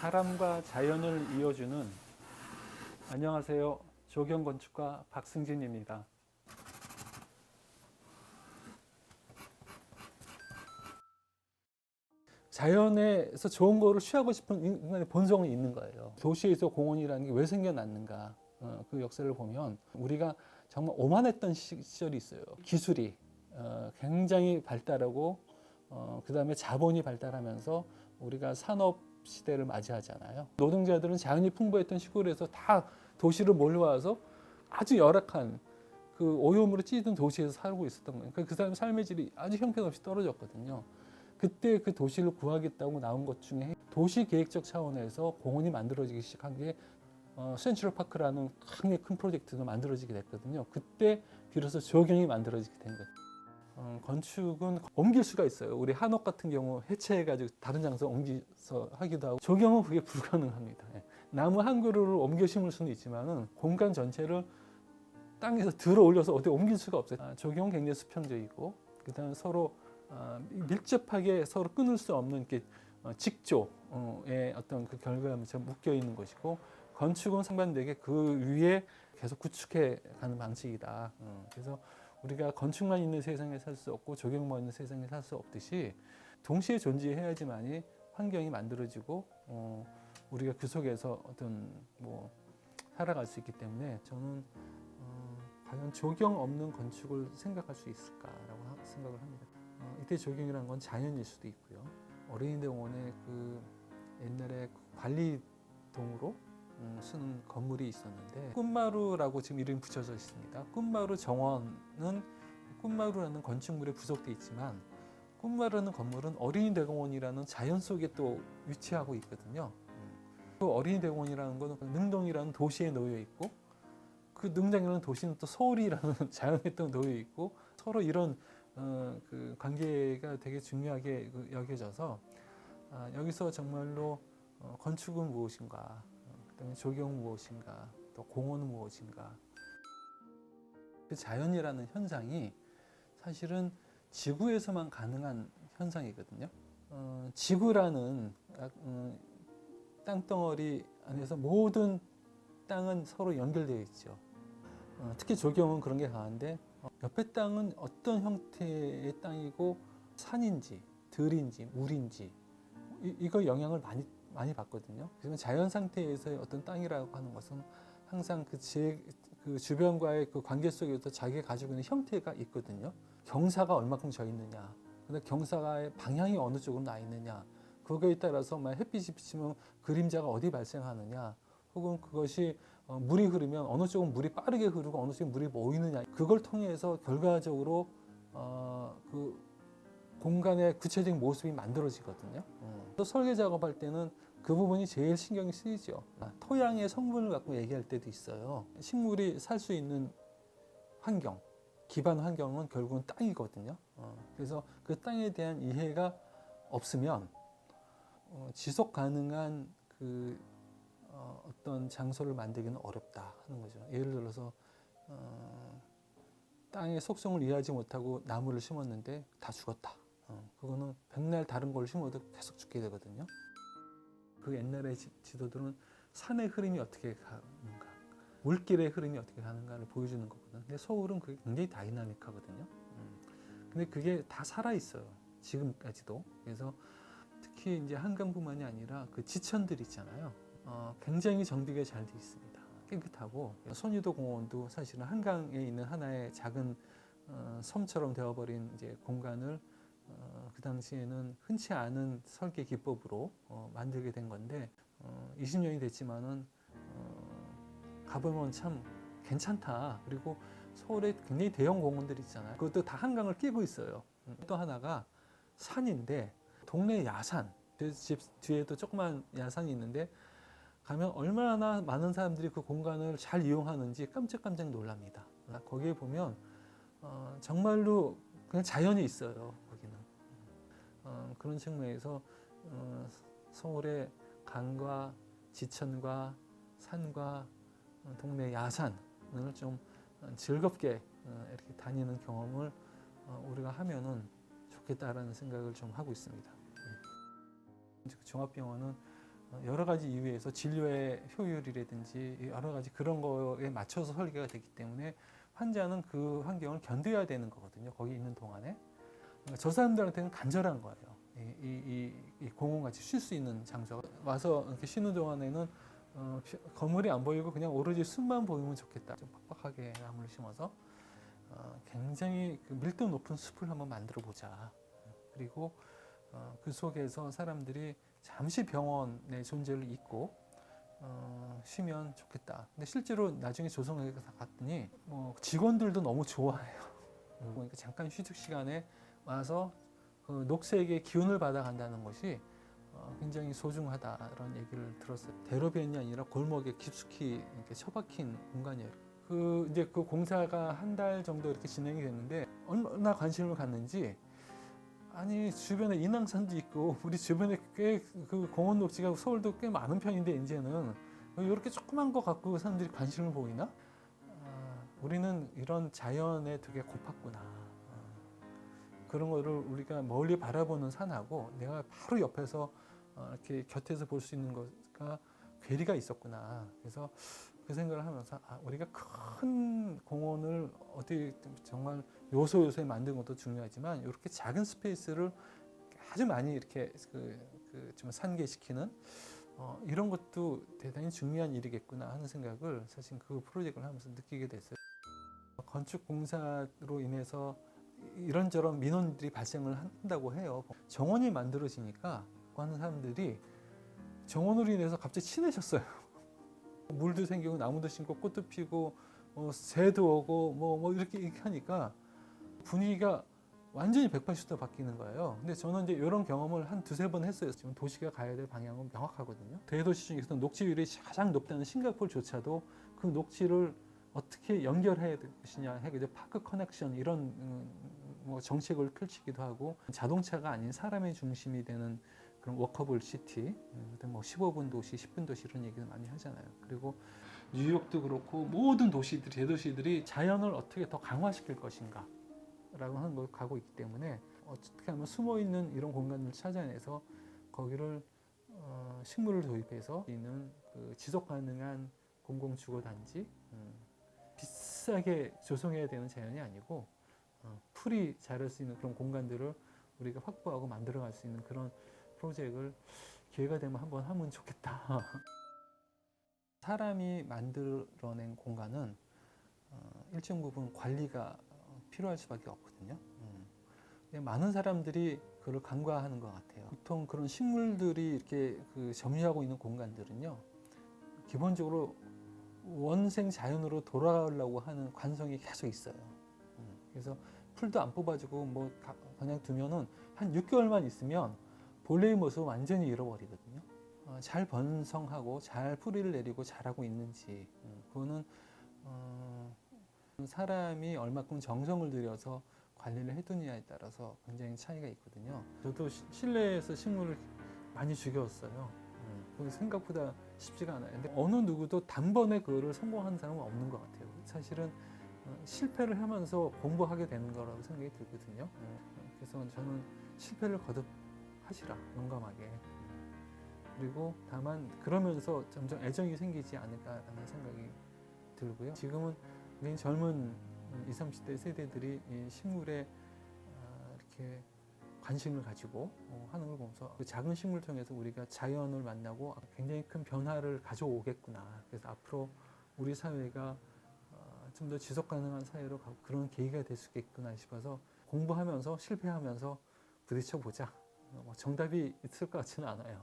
사람과 자연을 이어주는 안녕하세요. 조경 건축가 박승진입니다. 자연에서 좋은 거를 취하고 싶은 인간의 본성이 있는 거예요. 도시에서 공원이라는 게 왜 생겨났는가? 어, 그 역사를 보면 우리가 정말 오만했던 시- 시절이 있어요. 기술이 어, 굉장히 발달하고 어, 그 다음에 자본이 발달하면서 우리가 산업 시대를 맞이하잖아요. 노동자들은 자연이 풍부했던 시골에서 다 도시로 몰려와서 아주 열악한 그 오염으로 찌든 도시에서 살고 있었던 거예요. 그러니까 그 사람 삶의 질이 아주 형편없이 떨어졌거든요. 그때 그 도시를 구하겠다고 나온 것 중에 도시 계획적 차원에서 공원이 만들어지기 시작한 게 어, 센트럴 파크라는 굉장히 큰 프로젝트가 만들어지게 됐거든요. 그때 비로소 조경이 만들어지게 된 거예요. 어, 건축은 옮길 수가 있어요. 우리 한옥 같은 경우 해체해가지고 다른 장소 옮겨서 하기도 하고 조경은 그게 불가능합니다. 예. 나무 한 그루를 옮겨 심을 수는 있지만은 공간 전체를 땅에서 들어 올려서 어디 옮길 수가 없어요. 아, 조경은 굉장히 수평적이고 그다음에 서로 아, 밀접하게 서로 끊을 수 없는 이렇게 어, 직조의 어떤 그 결과물처럼 묶여 있는 것이고 건축은 상반되게 그 위에 계속 구축해 가는 방식이다. 어, 그래서 우리가 건축만 있는 세상에 살 수 없고 조경만 있는 세상에 살 수 없듯이 동시에 존재해야지만이 환경이 만들어지고 어, 우리가 그 속에서 어떤 뭐 살아갈 수 있기 때문에 저는 어, 과연 조경 없는 건축을 생각할 수 있을까라고 하- 생각을 합니다. 어, 이때 조경이라는 건 자연일 수도 있고요. 어린이대공원에 그 옛날에 그 관리동으로 음, 쓰는 건물이 있었는데 꿈마루라고 지금 이름이 붙여져 있습니다. 꿈마루 정원은 꿈마루라는 건축물에 부속돼 있지만 꿈마루라는 건물은 어린이 대공원이라는 자연 속에 또 위치하고 있거든요. 그 어린이 대공원이라는 것은 능동이라는 도시에 놓여 있고 그 능동이라는 도시는 또 서울이라는 자연에 또 놓여 있고 서로 이런 어, 그 관계가 되게 중요하게 그 여겨져서 아, 여기서 정말로 어, 건축은 무엇인가, 어, 그다음에 조경은 무엇인가, 또 공원은 무엇인가. 그 자연이라는 현상이 사실은 지구에서만 가능한 현상이거든요. 어, 지구라는 아, 음, 땅덩어리 안에서 모든 땅은 서로 연결되어 있죠. 어, 특히 조경은 그런 게 강한데 어, 옆에 땅은 어떤 형태의 땅이고 산인지 들인지 물인지 이, 이거 영향을 많이 많이 받거든요. 그래서 자연 상태에서의 어떤 땅이라고 하는 것은 항상 그, 제, 그 주변과의 그 관계 속에서 자기가 가지고 있는 형태가 있거든요. 경사가 얼마큼 져 있느냐, 근데 경사의 방향이 어느 쪽으로 나 있느냐, 그거에 따라서 막 햇빛이 비치면 그림자가 어디 발생하느냐, 혹은 그것이 어, 물이 흐르면 어느 쪽은 물이 빠르게 흐르고 어느 쪽은 물이 모이느냐, 그걸 통해서 결과적으로 어, 그 공간의 구체적인 모습이 만들어지거든요. 또 설계 작업할 때는 그 부분이 제일 신경이 쓰이죠. 아, 토양의 성분을 갖고 얘기할 때도 있어요. 식물이 살 수 있는 환경, 기반 환경은 결국은 땅이거든요. 어, 그래서 그 땅에 대한 이해가 없으면 어, 지속 가능한 그 어, 어떤 장소를 만들기는 어렵다 하는 거죠. 예를 들어서 어, 땅의 속성을 이해하지 못하고 나무를 심었는데 다 죽었다. 어, 그거는 백날 다른 걸 심어도 계속 죽게 되거든요. 그 옛날의 지, 지도들은 산의 흐름이 어떻게 가는가, 물길의 흐름이 어떻게 가는가를 보여주는 거거든요. 근데 서울은 그게 굉장히 다이나믹하거든요. 음. 근데 그게 다 살아 있어요. 지금까지도. 그래서 특히 이제 한강뿐만이 아니라 그 지천들 있잖아요. 어, 굉장히 정비가 잘 돼 있습니다. 깨끗하고 선유도 공원도 사실은 한강에 있는 하나의 작은 어, 섬처럼 되어버린 이제 공간을 어, 그 당시에는 흔치 않은 설계 기법으로 어, 만들게 된 건데 어, 20년이 됐지만은 어, 가보면 참 괜찮다. 그리고 서울에 굉장히 대형 공원들 있잖아요. 그것도 다 한강을 끼고 있어요. 음, 또 하나가 산인데 동네 야산 제집 뒤에도 조그만 야산이 있는데 가면 얼마나 많은 사람들이 그 공간을 잘 이용하는지 깜짝깜짝 놀랍니다. 거기에 보면 어, 정말로 그냥 자연이 있어요. 그런 측면에서 어, 서울의 강과 지천과 산과 어, 동네 야산을 좀 어, 즐겁게 어, 이렇게 다니는 경험을 어, 우리가 하면은 좋겠다라는 생각을 좀 하고 있습니다. 예. 종합병원은 어, 여러 가지 이유에서 진료의 효율이라든지 여러 가지 그런 거에 맞춰서 설계가 되기 때문에 환자는 그 환경을 견뎌야 되는 거거든요. 거기 있는 동안에 그러니까 저 사람들한테는 간절한 거예요. 이, 이, 이, 이 공원같이 쉴 수 있는 장소 와서 이렇게 쉬는 동안에는 어, 피- 건물이 안 보이고 그냥 오로지 숲만 보이면 좋겠다. 좀 빡빡하게 나무를 심어서 어, 굉장히 그 밀도 높은 숲을 한번 만들어 보자. 그리고 어, 그 속에서 사람들이 잠시 병원의 존재를 잊고 어, 쉬면 좋겠다. 근데 실제로 나중에 조성에 갔더니 뭐 직원들도 너무 좋아해요. 그러니까 잠깐 휴식 시간에 와서 그 녹색의 기운을 받아간다는 것이 어, 굉장히 소중하다 이런 얘기를 들었어요. 대로변이 아니라 골목에 깊숙이 이렇게 처박힌 공간이에요. 그 이제 그 공사가 한 달 정도 이렇게 진행이 됐는데 얼마나 관심을 갖는지 아니 주변에 인왕산도 있고 우리 주변에 꽤 그 공원 녹지가 서울도 꽤 많은 편인데 이제는 이렇게 조그만 거 갖고 사람들이 관심을 보이나? 아, 우리는 이런 자연에 되게 고팠구나. 아, 그런 거를 우리가 멀리 바라보는 산하고 내가 바로 옆에서 어, 이렇게 곁에서 볼 수 있는 것과 괴리가 있었구나. 그래서 그 생각을 하면서 아, 우리가 큰 공원을 어디 정말 요소 요소에 만든 것도 중요하지만 이렇게 작은 스페이스를 아주 많이 이렇게 그, 그 좀 산계시키는 어, 이런 것도 대단히 중요한 일이겠구나 하는 생각을 사실 그 프로젝트를 하면서 느끼게 됐어요. 건축 공사로 인해서 이런저런 민원들이 발생을 한다고 해요. 정원이 만들어지니까 하는 사람들이 정원으로 인해서 갑자기 친해졌어요. 물도 생기고 나무도 심고 꽃도 피고 어, 새도 오고 뭐, 뭐 이렇게, 이렇게 하니까 분위기가 완전히 180도 바뀌는 거예요. 근데 저는 이제 이런 경험을 한 두세 번 했어요. 지금 도시가 가야 될 방향은 명확하거든요. 대도시 중에서 녹지율이 가장 높다는 싱가포르조차도 그 녹지를 어떻게 연결해야 될 것이냐 해서 파크 커넥션 이런 음, 뭐 정책을 펼치기도 하고 자동차가 아닌 사람의 중심이 되는 그런 워커블 시티, 음, 뭐 15분 도시, 10분 도시 이런 얘기를 많이 하잖아요. 그리고 뉴욕도 그렇고 모든 도시들, 대도시들이 자연을 어떻게 더 강화시킬 것인가 라고 하는 걸 가고 있기 때문에 어떻게 하면 숨어 있는 이런 공간을 찾아내서 거기를 어, 식물을 도입해서 있는 그 지속 가능한 공공 주거 단지 음, 비싸게 조성해야 되는 자연이 아니고 어, 풀이 자랄 수 있는 그런 공간들을 우리가 확보하고 만들어갈 수 있는 그런 프로젝트를 기회가 되면 한번 하면 좋겠다. 사람이 만들어낸 공간은 어, 일정 부분 관리가 어, 필요할 수밖에 없거든요. 음. 많은 사람들이 그걸 간과하는 것 같아요. 보통 그런 식물들이 이렇게 그 점유하고 있는 공간들은요, 기본적으로 원생 자연으로 돌아가려고 하는 관성이 계속 있어요. 음. 그래서 풀도 안 뽑아주고 뭐 가- 그냥 두면은 한 6개월만 있으면 본래의 모습을 완전히 잃어버리거든요. 어, 잘 번성하고 잘 뿌리를 내리고 자라고 있는지 음, 그거는 어, 사람이 얼마큼 정성을 들여서 관리를 해두느냐에 따라서 굉장히 차이가 있거든요. 저도 시- 실내에서 식물을 많이 죽였어요. 음, 생각보다 쉽지가 않아요. 근데 어느 누구도 단번에 그거를 성공하는 사람은 없는 것 같아요. 사실은 어, 실패를 하면서 공부하게 되는 거라고 생각이 들거든요. 음, 그래서 저는 실패를 거듭하시라 용감하게. 그리고 다만 그러면서 점점 애정이 생기지 않을까라는 생각이 들고요. 지금은 굉장히 젊은 20, 30대 세대들이 이 식물에 아, 이렇게 관심을 가지고 어, 하는 걸 보면서 그 작은 식물 통해서 우리가 자연을 만나고 굉장히 큰 변화를 가져오겠구나. 그래서 앞으로 우리 사회가 좀 더 지속 가능한 사회로 가고 그런 계기가 될 수 있겠구나 싶어서 공부하면서 실패하면서 부딪혀 보자. 뭐 정답이 있을 것 같지는 않아요.